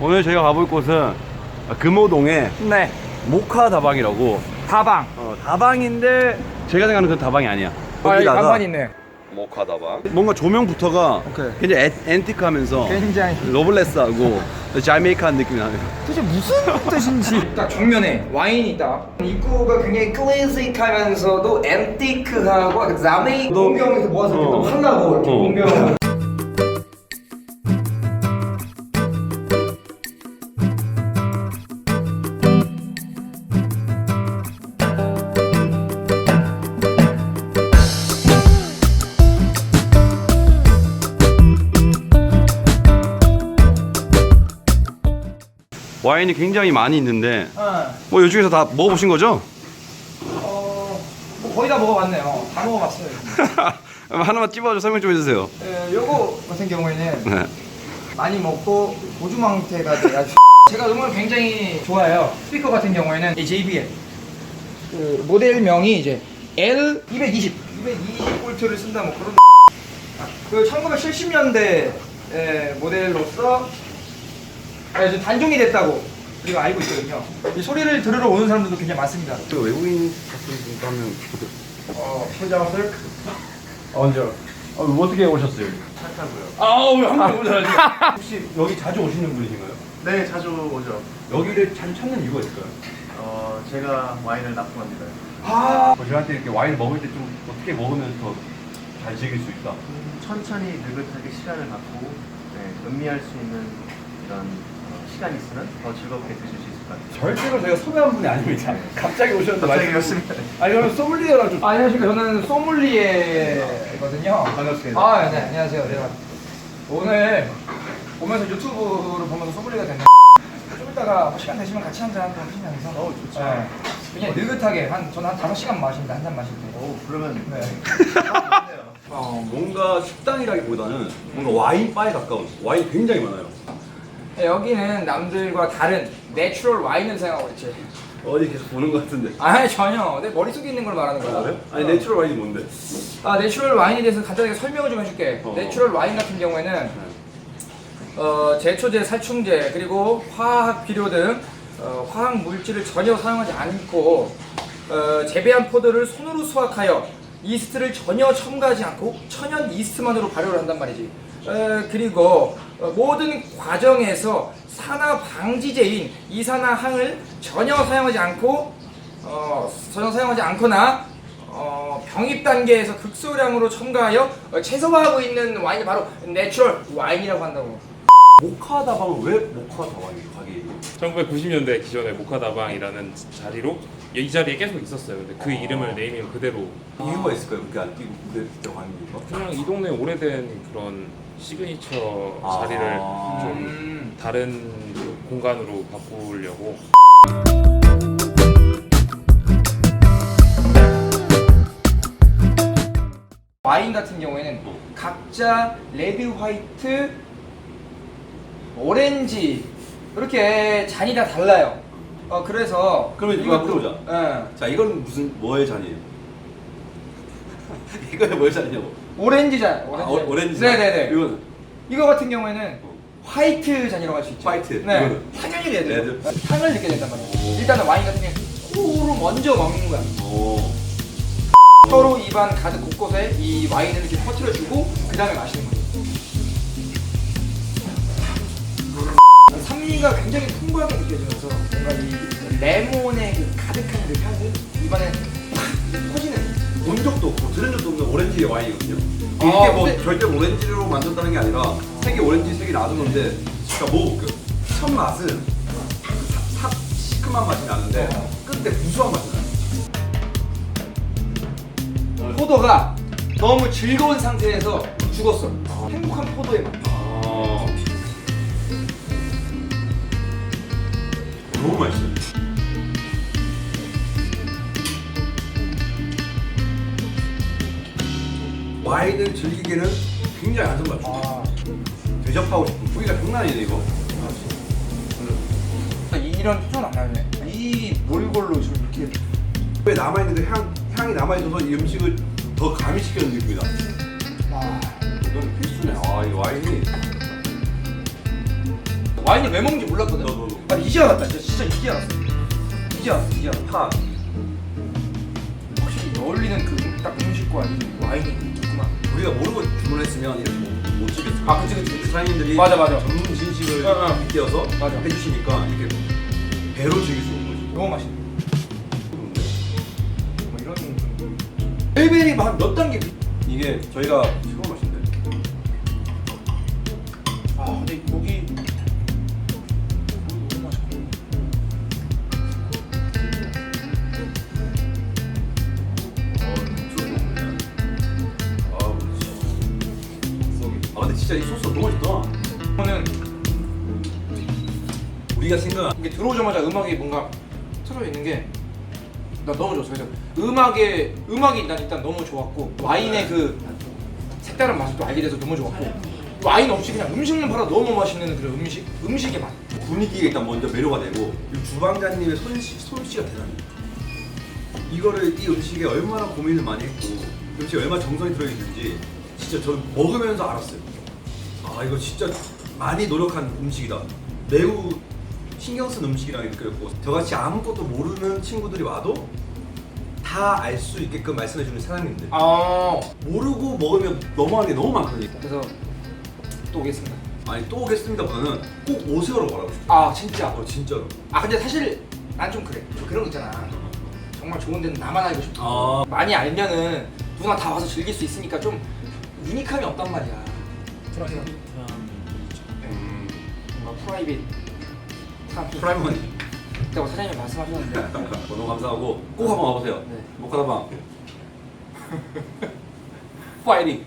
오늘 저희가 가볼 곳은 금호동의 네. 모카 다방이라고 다방. 어, 다방인데 제가 생각하는 그 다방이 아니야 아, 여기 간판 있네. 모카 다방 뭔가 조명부터가 오케이. 굉장히 애, 앤틱하면서 굉장히. 러블레스하고 자메이카한 느낌이 나네요 도대체 무슨 뜻인지. 딱 정면에 와인이 있다. 입구가 굉장히 클래식하면서도 앤티크하고 그 자메이 너- 공병에서 모아서 이렇게 어. 또 판다고 이렇게 어. 공병. 와인이 굉장히 많이 있는데 어. 뭐 이쪽에서 다 먹어보신 거죠? 어, 뭐 거의 다 먹어봤네요. 다 먹어봤어요. 하나만 찝어서 설명 좀 해주세요 예, 요거 같은 경우에는 네. 많이 먹고 고주망태가 돼가지고 제가 음악을 굉장히 좋아해요. 스피커 같은 경우에는 이 JBL 그 모델명이 이제 L 220 220 볼트를 쓴다 뭐 그런 그 1970년대 모델로서 예, 지금 단종이 됐다고 우리가 알고 있거든요. 이 소리를 들으러 오는 사람들도 굉장히 많습니다. 저 외국인 같은 분 하면 어, 혼자왔을 언제? 어, 어떻게 오셨어요? 착하고요. 아우 한번 너무 잘하지 혹시 여기 자주 오시는 분이신가요? 네, 자주 오죠. 여기를 자주 찾는 이유가 있을까요? 어, 제가 와인을 납품합니다. 아, 뭐 저한테 이렇게 와인 먹을 때 좀 어떻게 먹으면 더 잘 즐길 수 있다 천천히 느긋하게 시간을 갖고 네, 음미할 수 있는 이런 어, 시간이 있으면 더 즐겁게 드실 수 있을 것 같아요. 절대로 제가 섭외한 분이 아닙니다 갑자기 오셨는데 갑자기 말씀- 오셨습니다. 아니 저는 소믈리에랑 좀 안녕하십니까. 저는 소믈리에거든요. 반갑습니다. 아, 네, 안녕하세요. 제가 오늘 보면서 유튜브를 보면서 소믈리에가 됐네. 좀 이따가 뭐 시간 되시면 같이 한잔 한번 하시면서. 어우, 좋죠. 네. 그냥 느긋하게 한 저는 한 다섯 시간 마십니다. 한 잔 마실 때. 오, 그러면 네. 좋네요. 어, 뭔가 식당이라기보다는 뭔가 와인 바에 가까운 와인이 굉장히 많아요 네, 여기는 남들과 다른 내추럴 와인을 사용하고 있지. 어디 계속 보는 것 같은데 아니 전혀. 내 머릿속에 있는 걸 말하는 거야. 그래요? 아니 내추럴 와인이 뭔데? 아, 내추럴 와인에 대해서 간단하게 설명을 좀 해줄게. 어. 내추럴 와인 같은 경우에는 어, 제초제, 살충제, 그리고 화학 비료 등 어, 화학 물질을 전혀 사용하지 않고 어, 재배한 포도를 손으로 수확하여 이스트를 전혀 첨가하지 않고 천연 이스트만으로 발효를 한단 말이지. 어, 그리고 어, 모든 과정에서 산화 방지제인 이산화항을 전혀 사용하지 않고 어, 전혀 사용하지 않거나 어, 병입 단계에서 극소량으로 첨가하여 어, 최소화하고 있는 와인이 바로 내추럴 와인이라고 한다고. 모카 다방은 왜 모카 다방이에요 가게 이름? 1990년대 기존의 모카 다방이라는 자리로 이 자리에 계속 있었어요. 근데 그 이름을 네이밍 그대로 이유가 있을까요? 그렇게 안 뛰고 그때 가는 이유가? 그냥 이 동네 오래된 그런 시그니처 아. 자리를 좀 음. 다른 공간으로 바꾸려고 와인 같은 경우에는 각자 레드 화이트, 오렌지 이렇게 잔이 다 달라요. 어 그래서 그러면 이거 이것도- 해보자. 예. 자 이건 무슨 뭐의 잔이에요? 이거의 뭐의 잔이냐고? 오렌지 잔. 아, 오- 오렌지 잔. 네네네. 이거는 이거 같은 경우에는 화이트 잔이라고 할 수 있죠. 화이트. 네. 이거는? 향연이 돼야 돼요. 향을 느껴야 된단 말이에요. 일단은 와인 같은 경우는 코로 먼저 먹는 거야. 오. 혀로 입안 가득 곳곳에 이 와인을 이렇게 퍼뜨려주고 그 다음에 마시는 거죠. 산미가 굉장히 풍부하게 느껴지면서 뭔가 이 레몬의 그 가득한 그 향이 입안에 본 적도 없고 적도 없는 오렌지 와인이거든요. 아, 이게 뭐 근데- 절대 오렌지로 만든다는 게 아니라 색이 오렌지 색이 나는 건데 진짜 먹어볼게요. 첫 맛은 사, 사, 시큼한 맛이 나는데 어. 끝에 구수한 맛이 나요. 포도가 너무 즐거운 상태에서 죽었어. 행복한 포도의 맛. 아. 너무 맛있어요. 와인을 즐기기에는 굉장히 안전맞춤. 아, 대접하고 싶은 부위가 장난 아니네 이거. 이런 표현 안 나네. 이 몰골로 좀 이렇게 왜 남아있는 그 향, 향이 남아있어서 이 음식을 더 가미시키는 느낌이다. 아. 이건 필수네. 아, 이 와인이. 와인을 왜 먹는지 몰랐거든. 너도. 아 이제 알았다. 진짜, 진짜 이제 알았어. 이제 알았어. 이제 알았어. 파. 확실히 어울리는 그 딱 음식과 이 와인이 있구나. 우리가 모르고 주문했으면 이렇게 못, 못 찍겠어. 아, 그치, 그치, 그치. 사장님들이 맞아, 맞아. 전문 진식을 어, 어. 빗대어서 맞아. 해주시니까 이렇게 배로 즐길 수 있는 거지. 너무 맛있네. 뭐 이런 레벨이 한 몇 단계? 이게 저희가 진짜 이 소스 너무 맛있다. 저는 우리가 생각 이게 들어오자마자 음악이 뭔가 틀어 있는 게 나 너무 좋았어. 그래서 음악에 음악이 난 일단 너무 좋았고 와인의 그 색다른 맛을 또 알게 돼서 너무 좋았고 와인 없이 그냥 음식만 팔아 너무 맛있는 그런 음식 음식의 맛. 분위기가 일단 먼저 매료가 되고 이 주방장님의 손씨, 솜씨가 대단해. 이거를 이 음식에 얼마나 고민을 많이 했고 이 음식에 얼마나 정성이 들어있는지 진짜 저는 먹으면서 알았어요. 아 이거 진짜 많이 노력한 음식이다. 매우 신경 쓴 음식이라고 느꼈고 저같이 아무것도 모르는 친구들이 와도 다 알 수 있게끔 말씀해주는 사장님들 아 모르고 먹으면 너무하는 게 너무 많거든요. 그래서 또 오겠습니다. 아니 또 오겠습니다보다는 꼭 오세요라고 말하고 싶어. 아 진짜. 어 진짜로. 아 근데 사실 난 좀 그래. 좀 그런 거 있잖아. 정말 좋은 데는 나만 알고 싶어. 아. 많이 알면은 누구나 다 와서 즐길 수 있으니까 좀 유니크함이 없단 말이야. 프라이빗. 음, 뭔가 프라이빗. 참 프라이머니. 있다고 사장님이 말씀하셨는데. 너무 감사하고 꼭 한번 와보세요. 네. 모카다방. 파이팅.